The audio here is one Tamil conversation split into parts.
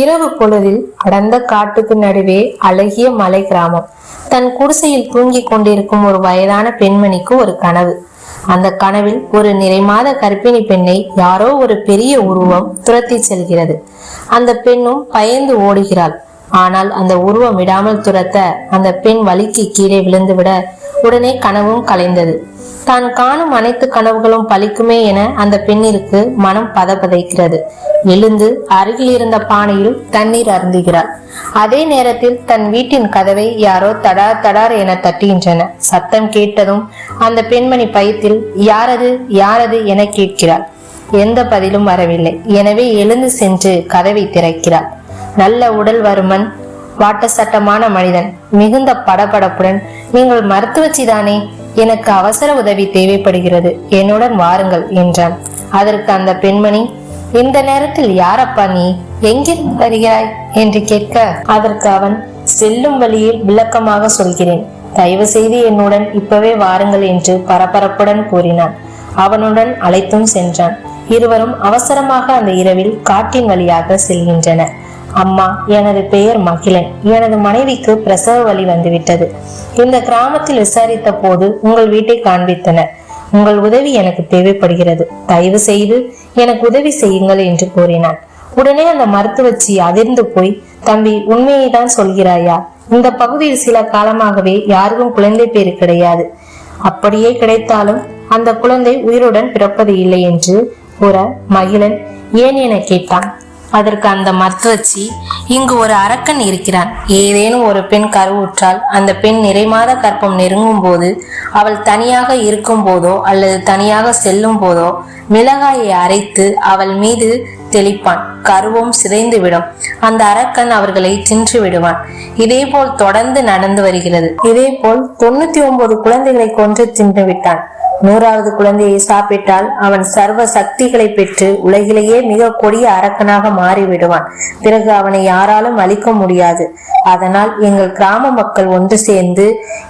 இரவு பொழுதில் அடர்ந்த காட்டுக்கு நடுவே அழகிய மலை கிராமம். தன் குடிசையில் தூங்கிக் கொண்டிருக்கும் ஒரு வயதான பெண்மணிக்கு ஒரு கனவு. அந்த கனவில் ஒரு நிறைமாத கர்ப்பிணி பெண்ணை யாரோ ஒரு பெரிய உருவம் துரத்தி செல்கிறது. அந்த பெண்ணும் பயந்து ஓடுகிறாள். ஆனால் அந்த உருவம் விடாமல் துரத்த அந்த பெண் வலிக்கு கீழே விழுந்துவிட உடனே கனவும் கலைந்தது. தான் காணும் அனைத்து கனவுகளும் பலிக்குமே என அந்த பெண்ணிற்கு மனம் பதபதைக்கிறது எழுந்து அருகில் இருந்த பானையில் தண்ணீர் அருந்துகிறாள். அதே நேரத்தில் தன் வீட்டின் கதவை யாரோ தடார் தடார் என தட்டுகின்றன. சத்தம் கேட்டதும் அந்த பெண்மணி பயத்தில் யாரது யாரது என கேட்கிறாள். எந்த பதிலும் வரவில்லை. எனவே எழுந்து சென்று கதவை திறக்கிறாள். நல்ல உடல் வருமன் வாட்ட சட்டமான மனிதன் மிகுந்த படபடப்புடன் நீங்கள் மருத்துவச்சிதானே எனக்கு அவசர உதவி தேவைப்படுகிறது என்னுடன் வாருங்கள் என்றான். அதற்கு அந்த பெண்மணி இந்த நேரத்தில் யாரப்பா நீ எங்கிருந்து வருகிறாய்? என்று கேட்க அதற்கு அவன் செல்லும் வழியில் விளக்கமாக சொல்கிறேன். தயவு செய்து என்னுடன் இப்பவே வாருங்கள் என்று பரபரப்புடன் கூறினான். அவனுடன் அழைத்தும் சென்றான். இருவரும் அவசரமாக அந்த இரவில் காட்டின் வழியாக செல்கின்றனர். அம்மா எனது பெயர் மகிழன். எனது மனைவிக்கு பிரசவ வழி வந்துவிட்டது. இந்த கிராமத்தில் விசாரித்த போது உங்கள் வீட்டை காண்பித்தனர். உங்கள் உதவி எனக்கு தேவைப்படுகிறது. தயவு செய்து எனக்கு உதவி செய்யுங்கள் என்று கூறினான். உடனே அந்த மருத்துவச்சி அதிர்ந்து போய் தம்பி உண்மையை தான் சொல்கிறாயா? இந்த பகுதியில் சில காலமாகவே யாருக்கும் குழந்தை பேரு கிடையாது. அப்படியே கிடைத்தாலும் அந்த குழந்தை உயிருடன் பிறப்பது இல்லை என்று கூற மகிழன் ஏன் என கேட்டான். அதற்கு அந்த மருத்துவச்சி இங்கு ஒரு அரக்கன் இருக்கிறான். ஏதேனும் ஒரு பெண் கருவுற்றால் அந்த பெண் நிறைமாத கற்பம் நெருங்கும் போது அவள் தனியாக இருக்கும் போதோ அல்லது தனியாக செல்லும் போதோ மிளகாயை அரைத்து அவள் மீது தெளிப்பான். கருவும் சிதைந்து விடும் அந்த அரக்கன் அவர்களை தின்று விடுவான் இதே போல் தொடர்ந்து நடந்து வருகிறது. இதே போல் தொண்ணூத்தி ஒன்பது குழந்தைகளை கொன்று தின்று விட்டான் நூறாவது குழந்தையை சாப்பிட்டால் அவன் சர்வ சக்திகளை பெற்று உலகிலேயே மிக கொடிய அரக்கனாக மாறிவிடுவான். பிறகு அவனை யாராலும் அழிக்க முடியாது. அதனால் எங்கள் கிராம மக்கள் ஒன்று சேர்ந்து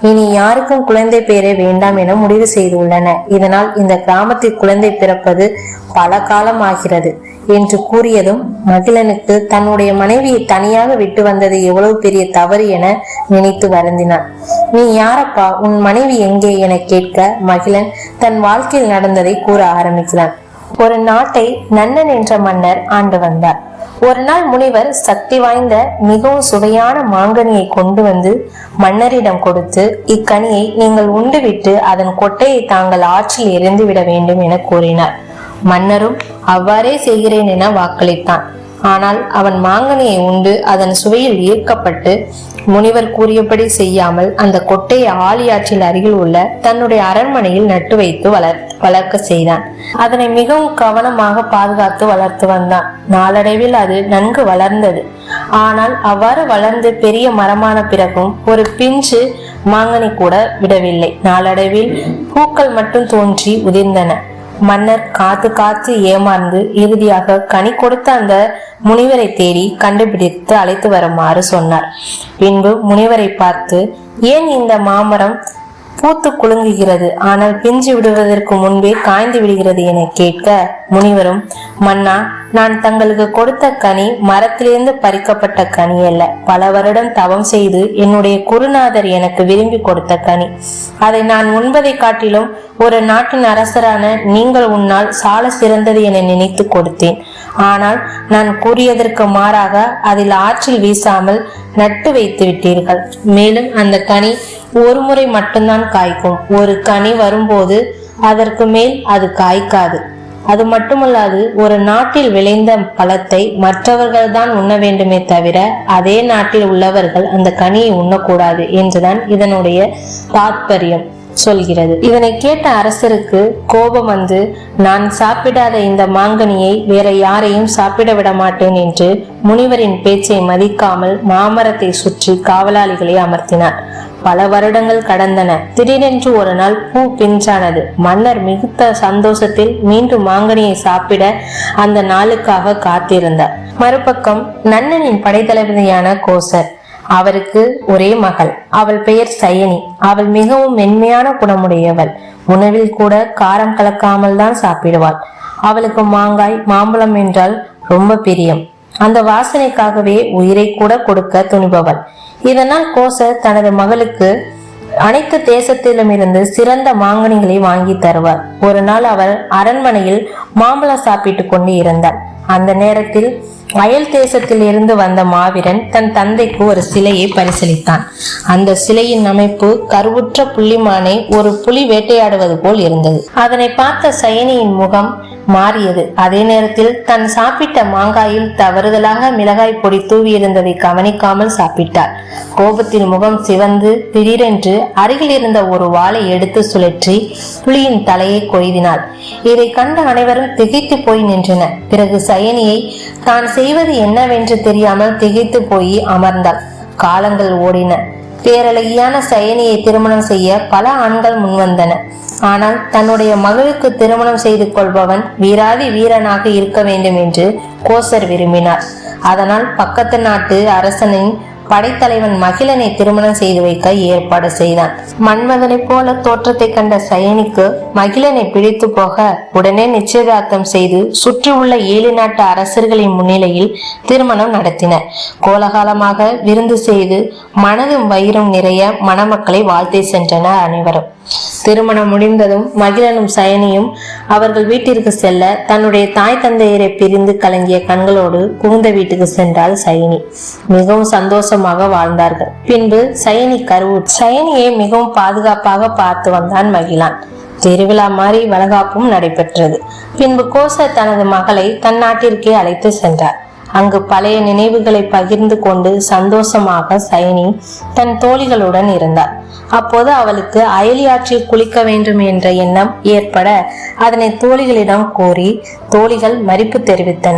இனி யாருக்கும் குழந்தை பேரே வேண்டாம் என முடிவு செய்துள்ளன இதனால் இந்த கிராமத்தில் குழந்தை பிறப்பது பல காலம் ஆகிறது. என்று கூறியதும் மகிழனுக்கு தன்னுடைய மனைவியை தனியாக விட்டு வந்தது எவ்வளவு பெரிய தவறு என நினைத்து வருந்தினான். நீ யாரப்பா? உன் மனைவி எங்கே? என கேட்க மகிழன் தன் வாழ்க்கையில் நடந்ததை கூற ஆரம்பிக்கிறான். ஒரு நாட்டை நன்னன் என்ற மன்னர் ஆண்டு வந்தார். ஒரு நாள் முனிவர் சக்தி வாய்ந்த மிகவும் சுவையான மாங்கனியை கொண்டு வந்து மன்னரிடம் கொடுத்து இக்கனியை நீங்கள் உண்டுவிட்டு அதன் கொட்டையை தாங்கள் ஆற்றில் எரிந்து விட வேண்டும் என கூறினார். மன்னரும் அவ்வாறே செய்கிறேன் என வாக்களித்தான். ஆனால் அவன் மாங்கனியை உண்டு அதன் சுவையில் ஈர்க்கப்பட்டு முனிவர் கூறியபடி செய்யாமல் அந்த கொட்டையை ஆழியாற்றில் அருகில் உள்ள தன்னுடைய அரண்மனையில் நட்டு வைத்து வளர் வளர்க்க செய்தான். அதனை மிகவும் கவனமாக பாதுகாத்து வளர்த்து வந்தான். நாளடைவில் அது நன்கு வளர்ந்தது. ஆனால் அவ்வாறு வளர்ந்து பெரிய மரமான பிறகும் ஒரு பிஞ்சு மாங்கனி கூட விடவில்லை. நாளடைவில் பூக்கள் மட்டும் தோன்றி உதிர்ந்தன. மன்னர் காத்து காத்து ஏமாந்து இறுதியாக கனி கொடுத்த அந்த முனிவரை தேடி கண்டுபிடித்து அழைத்து வருமாறு சொன்னார். பின்பு முனிவரை பார்த்து ஏன் இந்த மாமரம் பூத்து குலுங்குகிறது. ஆனால் பிஞ்சு விடுவதற்கு முன்பே காய்ந்து விடுகிறது என கேட்க முனிவரும் மன்னா நான் தங்களுக்கு கொடுத்த கனி மரத்திலிருந்து பறிக்கப்பட்ட கனி அல்ல. பல வருடம் தவம் செய்து என்னுடைய குருநாதர் எனக்கு விரும்பி கொடுத்த கனி. அதை நான் உண்பதை காட்டிலும் ஒரு நாட்டின் அரசரான நீங்கள் உன்னால் சால சிறந்தது என நினைத்து கொடுத்தேன். ஆனால் நான் கூறியதற்கு மாறாக அதில் ஆற்றில் வீசாமல் நட்டு வைத்து விட்டீர்கள். மேலும் அந்த கனி ஒரு முறை மட்டும்தான் காய்க்கும். ஒரு கனி வரும்போது அதற்கு மேல் அது காய்க்காது. அது மட்டுமல்லாது ஒரு நாட்டில் விளைந்த பழத்தை மற்றவர்கள் தான் உண்ண வேண்டுமே தவிர அதே நாட்டில் உள்ளவர்கள் அந்த கனியை உண்ணக்கூடாது என்றுதான் இதனுடைய தாத்பரியம். சொல்கிறது. இதனை கேட்ட அரசருக்கு கோபம் வந்து நான் சாப்பிடாத இந்த மாங்கனியை வேற யாரையும் சாப்பிட விட மாட்டேன் என்று முனிவரின் பேச்சை மதிக்காமல் மாமரத்தை சுற்றி காவலாளிகளை அமர்த்தினார். பல வருடங்கள் கடந்தன. திடீரென்று ஒரு நாள் பூ பிஞ்சானது. மன்னர் மிகுந்த சந்தோஷத்தில் மீண்டும் மாங்கனியை சாப்பிட அந்த நாளுக்காக காத்திருந்தார். மறுபக்கம் நன்னனின் படைத்தளபதியான கோசர் அவருக்கு ஒரே மகள். அவள் பெயர் சயனி. அவள் மிகவும் மென்மையான குணமுடையவள். உணவில் கூட காரம் கலக்காமல் தான் சாப்பிடுவாள். அவளுக்கு மாங்காய் மாம்பழம் என்றால் ரொம்ப பிரியம். அந்த வாசனைக்காகவே உயிரை கூட கொடுக்க துணிபவள். இதனால் கோசர் தனது மகளுக்கு அனைத்து தேசத்திலும் இருந்து சிறந்த மாங்கனிகளை வாங்கி தருவார். ஒரு நாள் அவர் அரண்மனையில் மாம்பழம் சாப்பிட்டு கொண்டு இருந்தார். அந்த நேரத்தில் அயல் தேசத்தில் இருந்து வந்த மாவீரன் தன் தந்தைக்கு ஒரு சிலையை பரிசீலித்தான் அந்த சிலையின் அமைப்பு கருவுற்ற புள்ளிமானை ஒரு புலி வேட்டையாடுவது போல் இருந்தது. அதனை பார்த்த சயனியின் முகம் மாறியது. அதே நேரத்தில் தன் சாப்பிட்ட மாங்காயில் தவறுதலாக மிளகாய் பொடி தூவியிருந்ததை கவனிக்காமல் சாப்பிட்டார் கோபத்தில் முகம் சிவந்து திடீரென்று அருகில் இருந்த ஒரு வாளை எடுத்து சுழற்றி புலியின் தலையை கொய்தினாள். இதை கண்ட அனைவரும் திகைத்து போய் நின்றனர். பிறகு சயனியை தான் செய்வது என்னவென்று தெரியாமல் திகைத்து போய் அமர்ந்தாள். காலங்கள் ஓடின. பேரழகியான சயனியை திருமணம் செய்ய பல ஆண்கள் முன்வந்தன. ஆனால் தன்னுடைய மகளுக்கு திருமணம் செய்து கொள்பவன் வீராதி வீரனாக இருக்க வேண்டும் என்று கோசர் விரும்பினார். அதனால் பக்கத்து நாட்டு அரசனின் படைத்தலைவன் மகிழனை திருமணம் செய்து வைக்க ஏற்பாடு செய்தான். மன்மதனைப் போல தோற்றத்தை கண்ட சயனிக்கு மகிழனை பிடித்து போக உடனே நிச்சயதார்த்தம் செய்து சுற்றி உள்ள ஏழு நாட்டு அரசர்களின் முன்னிலையில் திருமணம் நடத்தினர். கோலகாலமாக விருந்து செய்து மனதும் வயிறும் நிறைய மணமக்களை வாழ்த்தி சென்றனர் அனைவரும். திருமணம் முடிந்ததும் மகிழனும் சயனியும் அவர்கள் வீட்டிற்கு செல்ல தன்னுடைய தாய் தந்தையரை பிரிந்து கலங்கிய கண்களோடு புகுந்த வீட்டுக்கு சென்றாள் சயனி. மிகவும் சந்தோஷமாக வாழ்ந்தார்கள். பின்பு சயனி கருவு சயனியை மிகவும் பாதுகாப்பாக பார்த்து வந்தான் மகிழான். திருவிழா மாதிரி வளகாப்பும் நடைபெற்றது. பின்பு கோசர் தனது மகளை தன் நாட்டிற்கே அழைத்து சென்றார். அங்கு பழைய நினைவுகளை பகிர்ந்து கொண்டு சந்தோஷமாக சைனி தன் தோழிகளுடன் இருந்தார். அப்போது அவளுக்கு அயலியாற்றில் குளிக்க வேண்டும் என்ற எண்ணம் ஏற்பட அதனை தோழிகளிடம் கூறி தோழிகள் மறிப்பு தெரிவித்தன.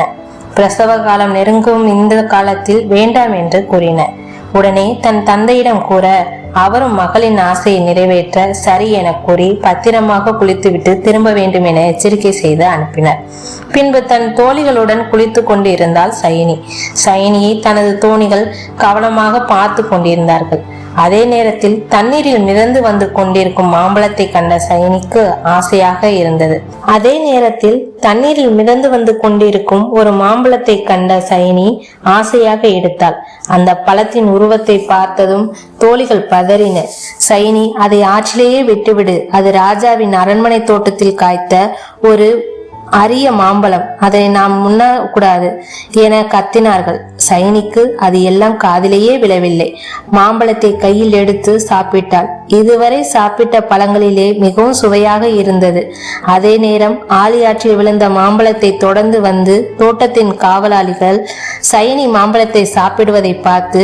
பிரசவ காலம் நெருங்கும் இந்த காலத்தில் வேண்டாம் என்று கூறின. உடனே தன் தந்தையிடம் கூற அவரும் மகளின் ஆசையை நிறைவேற்ற சரி என கூறி பத்திரமாக குளித்துவிட்டு திரும்ப வேண்டும் என எச்சரிக்கை செய்து அனுப்பினர். பின்பு தன் தோழிகளுடன் குளித்து கொண்டிருந்தால் சயனி. சயனியை தனது தோணிகள் கவனமாக பார்த்து கொண்டிருந்தார்கள். அதே நேரத்தில் தண்ணீரில் மிதந்து வந்து கொண்டிருக்கும் மாம்பழத்தை கண்ட சயனிக்கு ஆசையாக இருந்தது. அதே நேரத்தில் தண்ணீரில் மிதந்து வந்து கொண்டிருக்கும் ஒரு மாம்பழத்தை கண்ட சயனி ஆசையாக எடுத்தாள். அந்த பழத்தின் உருவத்தை பார்த்ததும் தோழிகள் பதறின. சைனி அதை ஆற்றிலேயே விட்டுவிடு. அது ராஜாவின் அரண்மனை தோட்டத்தில் காய்த்த ஒரு அரிய மாம்பழம். அதை நாம் முன்னக்கூடாது என கத்தினார்கள். சைனிக்கு அது எல்லாம் காதிலேயே விழவில்லை. மாம்பழத்தை கையில் எடுத்து சாப்பிட்டாள். இதுவரை சாப்பிட்ட பழங்களிலே மிகவும் சுவையாக இருந்தது. அதே நேரம் ஆலியாற்றில் விழுந்த மாம்பழத்தை தொடர்ந்து வந்து தோட்டத்தின் காவலாளிகள் சைனி மாம்பழத்தை சாப்பிடுவதை பார்த்து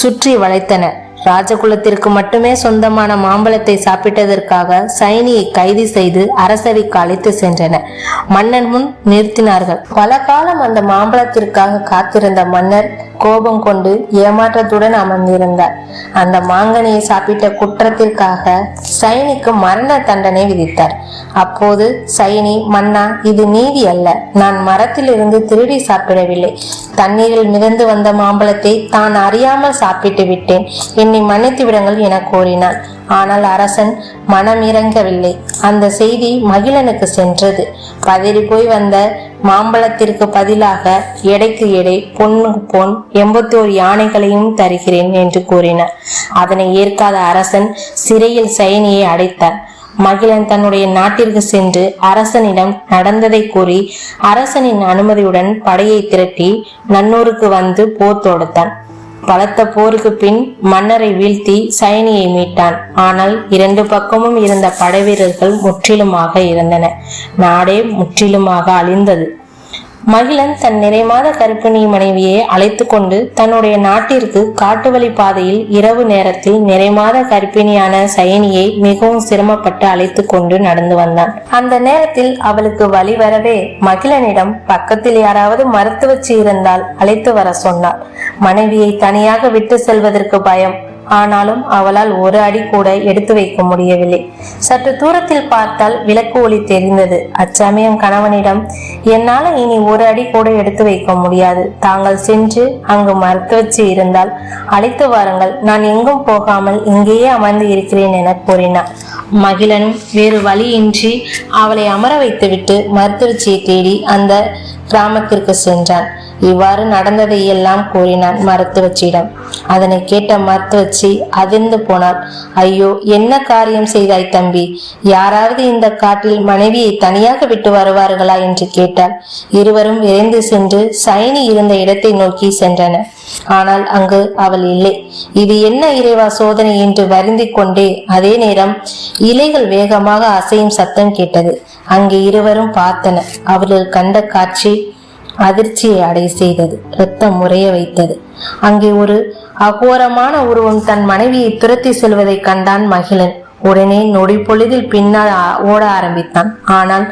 சுற்றி வளைத்தனர். ராஜகுலத்திற்கு மட்டுமே சொந்தமான மாம்பழத்தை சாப்பிட்டதற்காக சைனியை கைது செய்து அரசவைக்கு அழைத்து சென்றனர் மன்னன் முன் நிறுத்தினார்கள். பல காலம் அந்த மாம்பழத்திற்காக காத்திருந்த மன்னர் கோபம் கொண்டு ஏமாற்றத்துடன் அமர்ந்திருந்தார். அந்த மாங்கனியை சாப்பிட்ட குற்றத்திற்காக சைனிக்கு மரண தண்டனை விதித்தார். அப்போது சைனி மன்னா இது நீதி அல்ல. நான் மரத்திலிருந்து திருடி சாப்பிடவில்லை. தண்ணீரில் மிதந்து வந்த மாம்பழத்தை தான் அறியாமல் சாப்பிட்டு விட்டேன். என்னை மன்னித்து விடுங்கள் என கோரினான் ஆனால் அரசன் மனம் இறங்கவில்லை. அந்த செய்தி மகிழனுக்கு சென்றது. பதறி போய் வந்த மாம்பழத்திற்கு பதிலாக எடைக்கு எடை பொண்ணுக்கு பொன் எண்பத்தோரு யானைகளையும் தருகிறேன் என்று கூறினார் அதனை ஏற்காத அரசன் சிறையில் சயனியை அடைத்தார் மகிழன் தன்னுடைய நாட்டிற்கு சென்று அரசனிடம் நடந்ததை கூறி அரசனின் அனுமதியுடன் படையை திரட்டி நன்னூருக்கு வந்து போர் தொடுத்தான். பலத்த போருக்கு பின் மன்னரை வீழ்த்தி சயனியை மீட்டான். ஆனால் இரண்டு பக்கமும் இருந்த படைவீரர்கள் முற்றிலுமாக இருந்தன நாடே முற்றிலுமாக அழிந்தது. மகிழன் தன் நிறைமாத கர்ப்பிணி மனைவியை அழைத்து கொண்டு தன்னுடைய நாட்டிற்கு காட்டுவழி பாதையில் இரவு நேரத்தில் நிறைமாத கர்ப்பிணியான சயனியை மிகவும் சிரமப்பட்டு அழைத்து கொண்டு நடந்து வந்தான். அந்த நேரத்தில் அவளுக்கு வழி வரவே மகிழனிடம் பக்கத்தில் யாராவது மருத்துவச்சி இருந்தால் அழைத்து வர சொன்னார். மனைவியை தனியாக விட்டு செல்வதற்கு பயம். ஆனாலும் அவளால் ஒரு அடி கூட எடுத்து வைக்க முடியவில்லை. சற்று தூரத்தில் பார்த்தால் விளக்கு ஒளி தெரிந்தது. அச்சமயம் கணவனிடம் என்னால இனி ஒரு அடி கூட எடுத்து வைக்க முடியாது. தாங்கள் சென்று அங்கு மருத்துவச்சி இருந்தால் அழைத்து வாருங்கள். நான் எங்கும் போகாமல் இங்கேயே அமர்ந்து இருக்கிறேன் என கூறினார் மகிழனும் வேறு வழியின்றி அவளை அமர வைத்துவிட்டு மருத்துவச்சியை தேடி அந்த கிராமத்திற்கு சென்றான். இவ்வாறு நடந்ததை எல்லாம் கூறினான் மருத்துவச்சியிடம். அதனை கேட்ட மருத்துவச்சி அதிர்ந்து போனாள். ஐயோ என்ன காரியம் செய்தாய் தம்பி? யாராவது இந்த காட்டில் மனைவியை தனியாக விட்டு வருவார்களா? என்று கேட்டாள். இருவரும் விரைந்து சென்று சைனி இருந்த இடத்தை நோக்கி சென்றனர் ஆனால் அங்கு அவள் இல்லை. இது என்ன இறைவா சோதனை? என்று வருந்திக் கொண்டே அதே நேரம் இலைகள் வேகமாக அசையும் சத்தம் கேட்டது. அங்கே இருவரும் பார்த்தனர். அவர்கள் கண்ட காட்சி அதிர்ச்சியை அடை செய்தது. ரத்தம் முறைய வைத்தது. அங்கே ஒரு அகோரமான உருவம் தன் மனைவியை துரத்தி செல்வதை கண்டான் மகிழன். உடனே நொடி பொழுதில் பின்னால் ஓட ஆரம்பித்தான். ஆனால்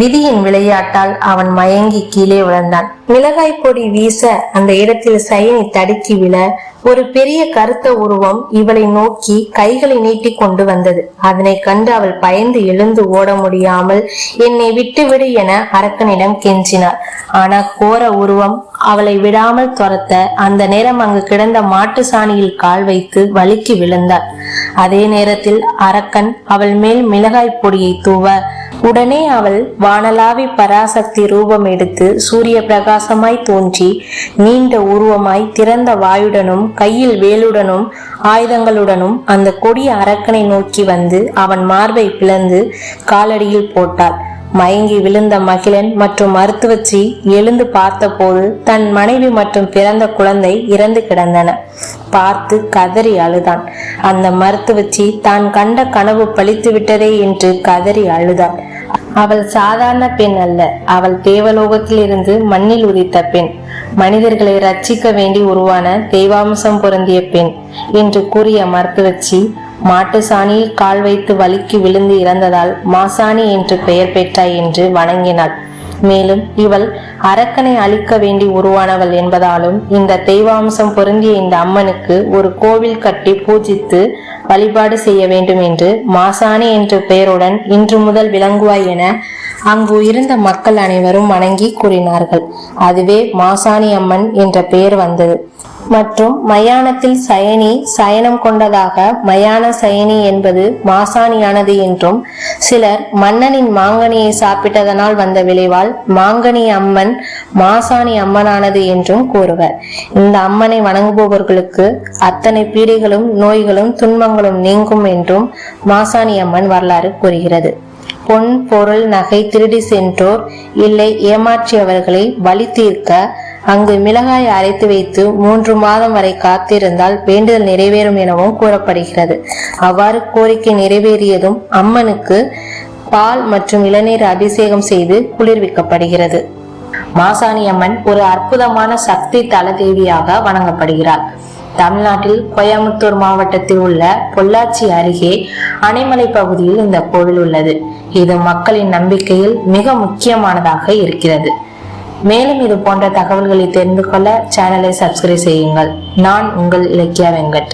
விதியின் விளையாட்டால் அவன் மயங்கி கீழே விழுந்தான். மிளகாய் பொடி வீச அந்த இடத்தில் சயனி தடுக்கி விழ ஒரு பெரிய கருத்த உருவம் இவளை நோக்கி கைகளை நீட்டி கொண்டு வந்தது. அதனை கண்டு அவள் பயந்து எழுந்து ஓட முடியாமல் என்னை விட்டுவிடு என அரக்கனிடம் கெஞ்சினாள். ஆனா கோர உருவம் அவளை விடாமல் துரத்த அந்த நேரம் அங்கு கிடந்த மாட்டு சாணியில் கால் வைத்து வழுக்கி விழுந்தாள். அதே நேரத்தில் அரக்கன் அவள் மேல் மிளகாய் பொடியை தூவ உடனே அவள் வானலாவி பராசக்தி ரூபம் எடுத்து சூரிய பிரகாசமாய் தோன்றி நீண்ட உருவமாய் திறந்த வாயுடனும் கையில் வேலுடனும் ஆயுதங்களுடனும் அந்த கொடிய அரக்கனை நோக்கி வந்து அவன் மார்பை பிளந்து காலடியில் போட்டாள். மயங்கி விழுந்த மகிழன் மற்றும் மருத்துவச்சி எழுந்து பார்த்தபோது தன் மனைவி மற்றும் பிறந்த குழந்தை இறந்து கிடந்தன. பார்த்து கதறி அழுதான். அந்த மருத்துவச்சி தான் கண்ட கனவு பழித்து விட்டதே என்று கதறி அழுதாள் அவள் சாதாரண பெண் அல்ல. அவள் தேவலோகத்திலிருந்து மண்ணில் உதித்த பெண். மனிதர்களை ரட்சிக்க வேண்டி உருவான தெய்வாம்சம் பொருந்திய பெண் என்று கூறிய மருத்துவச்சி மாட்டு சாணியில் கால் வைத்து வலிக்கு விழுந்து இறந்ததால் மாசாணி என்று பெயர் பெற்றாய் என்று வணங்கினாள். மேலும் இவள் அரக்கனை அழிக்க வேண்டி உருவானவள் என்பதாலும் இந்த தெய்வாம்சம் பொருந்திய இந்த அம்மனுக்கு ஒரு கோவில் கட்டி பூஜித்து வழிபாடு செய்ய வேண்டும் என்று மாசாணி என்ற பெயருடன் இன்று முதல் விளங்குவாய் என அங்கு இருந்த மக்கள் அனைவரும் வணங்கி கூறினார்கள். அதுவே மாசாணி அம்மன் என்ற பெயர் வந்தது. மற்றும் மயானத்தில் சயனி சயனம் கொண்டதாக மயான சயனி என்பது மாசாணியானது என்றும் சிலர் மன்னனின் மாங்கனியை சாப்பிட்டதனால் வந்த விளைவால் மாங்கனி அம்மன் மாசாணி அம்மனானது என்றும் கூறுவர். இந்த அம்மனை வணங்குபவர்களுக்கு அத்தனை பீடைகளும் நோய்களும் துன்பங்களும் நீங்கும் என்றும் மாசாணி அம்மன் வரலாறு கூறுகிறது. பொன் பொருள் நகை திருடி சென்றோர் இல்லை ஏமாற்றியவர்களை வழி தீர்க்க அங்கு மிளகாய் அரைத்து வைத்து மூன்று மாதம் வரை காத்திருந்தால் வேண்டுதல் நிறைவேறும் எனவும் கூறப்படுகிறது. அவ்வாறு கோரிக்கை நிறைவேறியதும் அம்மனுக்கு பால் மற்றும் இளநீர் அபிஷேகம் செய்து குளிர்விக்கப்படுகிறது. மாசாணி அம்மன் ஒரு அற்புதமான சக்தி தலதேவியாக வணங்கப்படுகிறார். தமிழ்நாட்டில் கோயம்புத்தூர் மாவட்டத்தில் உள்ள பொள்ளாச்சி அருகே அணைமலை பகுதியில் இந்த கோவில் உள்ளது. இது மக்களின் நம்பிக்கையில் மிக முக்கியமானதாக இருக்கிறது. மேலும் இது போன்ற தகவல்களை தெரிந்து கொள்ள சேனலை சப்ஸ்கிரைப் செய்யுங்கள். நான் உங்கள் இலக்கியா வெங்கட்.